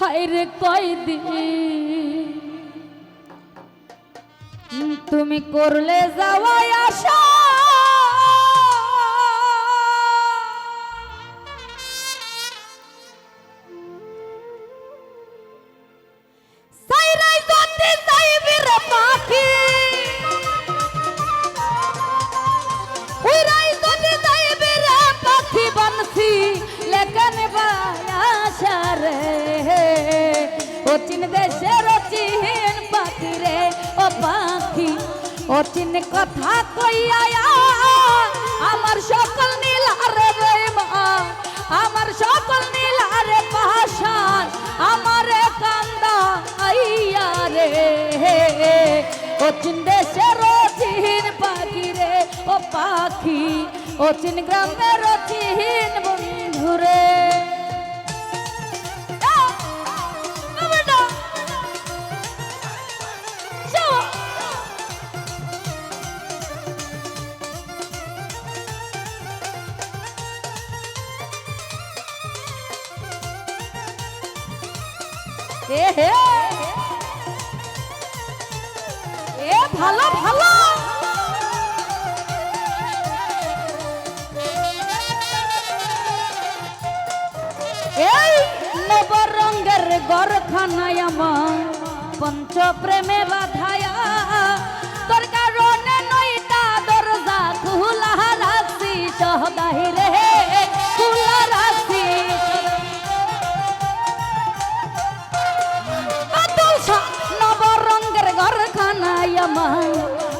হায়রে কয়দিন? তুমি করলে যাওয়াই আশা। ও চিন দেশের চিন পাখি রে ও পাখি ও চিন কথা কইয়া আমার সকল নীল রে মা, আমার সকল নীল পাশান আমার কান্দা আইয়া রে। ও চিন দেশের চিন পাখি রে ও পাখি ও চিন গ্রামের চিন বন্ধু এ হে। এ ভালো ভালো। এই নবরঙ্গের গরখানায় আমার পঞ্চ বাধায়া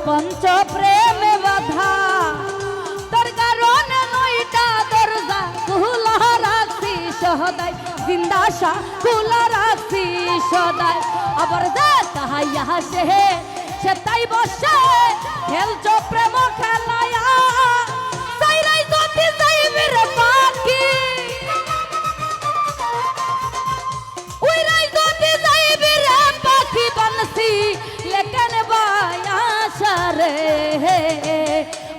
পঞ্চ প্রেমে বাধা। তোর কারণে নইটা দরজা খোলা রাখছি সদাই। জিন্দাসা খোলা রাখছি সদাই। আবার যা তাহাইয়া সে সে তাই বসে। খেলছ প্রেম খেলায়া। সাইরাই যদি যাইবি রে পাখি রে।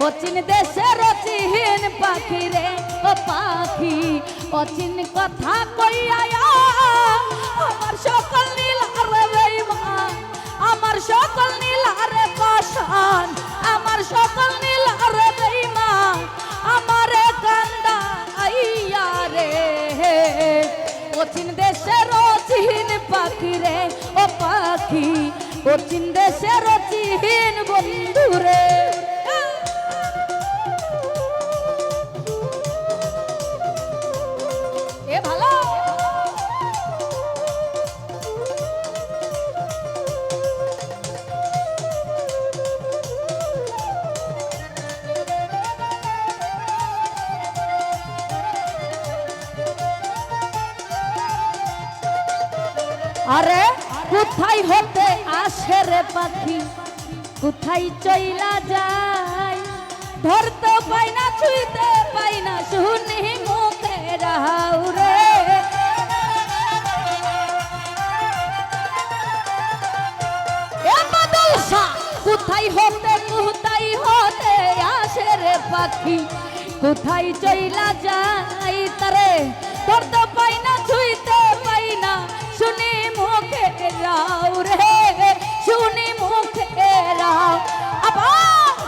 ও চিন দেশের চিন পাখি রে, ও পাখি ও চিন কথা কইয়া আমার সকল নীল বেইমান আমার সকল নীল আরে পাশান আমার সকল নীল আরে বেইমান আমারে কান্দা আইয়া রে। অচিন দেশের চিন পাখি রে, ও পাখি, অচিন দেশের বন্ধু রে এ ভালো। আরে কোথায় হতে আসে রে পাখি? কোথায় চইলা যায়? ধরতে পাই না ছুঁইতে পাই না, শুনি মুখে রাহাউ রে। কোথায় হতে কোথায় হতে আসে রে পাখি? কোথায় চইলা যাই তারে? ধরতে পাই না ছুঁইতে পাই না, শুনি মুখে রাও রে। শুনি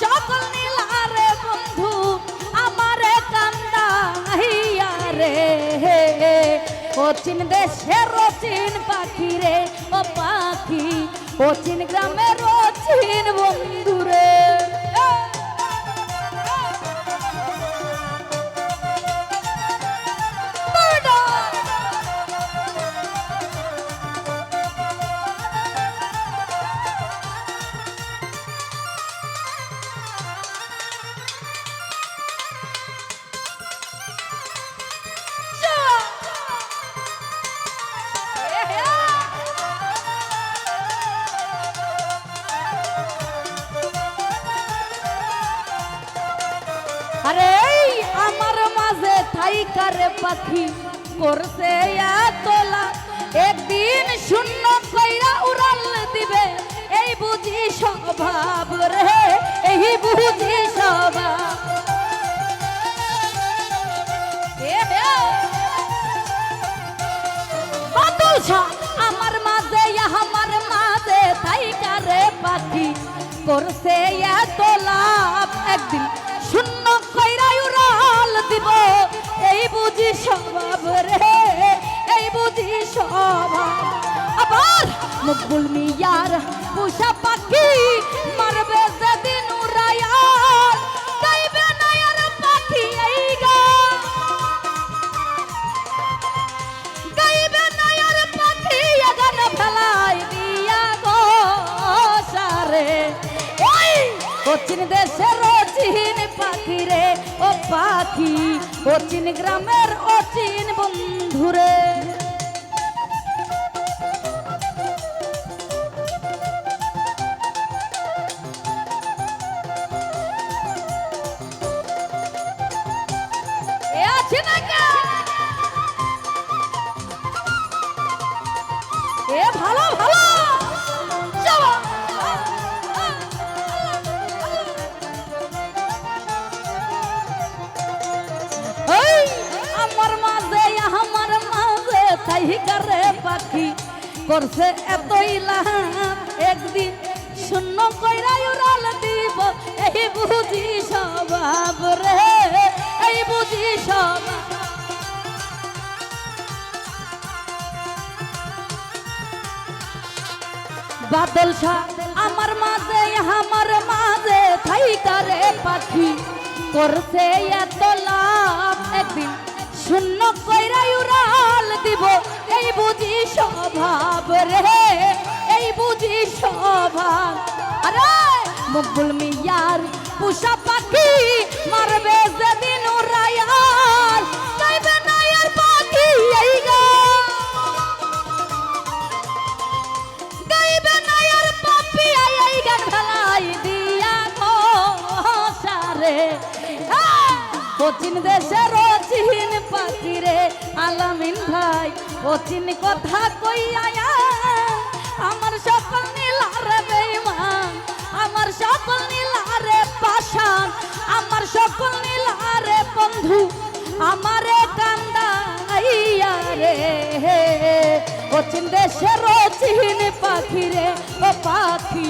সকল নীলারে বন্ধু, আমারে কান্দা হিয়া রে। ও চিন দেশের চিন পাখি রে, ও পাখি অচিন গ্রামে গ্রামের বন্ধুরে বন্ধু রে। আরে আমার মাঝে থাই কারে পাখি করছে তোলা একদিন শূন্য কইরা উড়াল দিবে। এই বুঝি স্বভাব রে, এই বুঝি স্বভাব। আমার মাঝে আমার মাঝে তাই কারে পাখি করছে এত লাভ একদিন বুঝি স্বভাব রে, এই বুঝি স্বভাব। আবার মকবুল মিয়ার পোষা পাখি মারবে যেদিন উড়াইয়ার, গাইবে না আর পাখি এই গান গাইবে নয়র পাখি গান ফেলাই দিয়া গো সারে। ওই দেশের অচিন গ্রামের অচিন বন্ধুরে। তাই পাখি, করছে এতই লাভ একদিন শূন্য কইরা উড়াল দিব, এই বুঝি স্বভাব রে, এই বুঝি স্বভাব। বাদল শাহ, আমার মাঝে আমার মাঝে থাই করে পাখি, করছে এত লাভ। একদিন শূন্য কইরাই উড়াল দিব, এই বুঝি স্বভাব রে, এই বুঝি স্বভাব। আরে, মকবুল মিয়ার পুষা পাখি মারবে যেদিন গো। সারে কোচিন দেশের কোচিন কথা কইয়া আমার সকল নীলারে বেইমান আমার সকল নীলারে পাশান আমার সকল নীলারে বন্ধু, আমারে কান্দাইয়া রে। অচিন দেশের অচিন পাখি রে, ও পাখি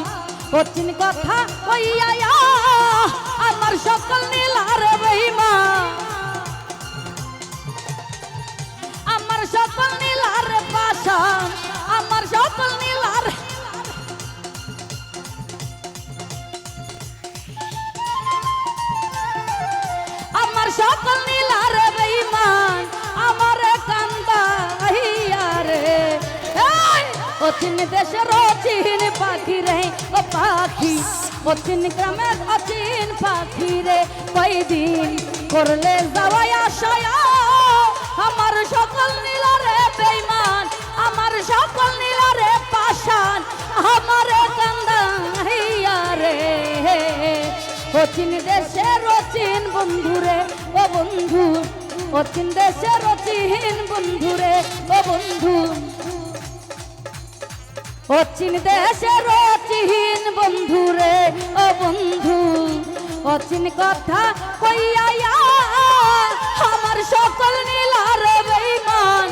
অচিন কথা কইয়া আমার সকল নীলার অচিন দেশের অচিন পাখি রে, ও পাখি। অচিন গ্রামের অচিন পাখি রে, কয়দিন করলে যাওয়াই আশায়া? আমার সকল নীলারে বেইমান, আমার সকল নীলারে পাশান আমার কান্দা হইয়া রে। অচিন দেশের অচিন বন্ধুরে ও বন্ধু। অচিন দেশের অচিন বন্ধুরে ও বন্ধু। অচিন দেশের অচিন বন্ধুরে ও বন্ধু, অচিন কথা কইয়া আমার সকল নীলার বেইমান,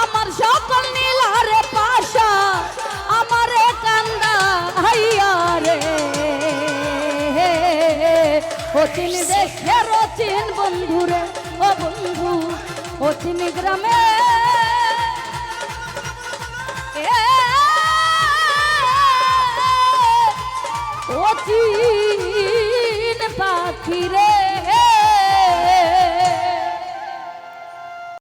আমার সকল নীলার পাশা, আমার কান্দা হাইয়া রে। অচিন দেশের অচিন বন্ধুরে ও বন্ধু, অচিন গ্রামে অচিন পাখি রে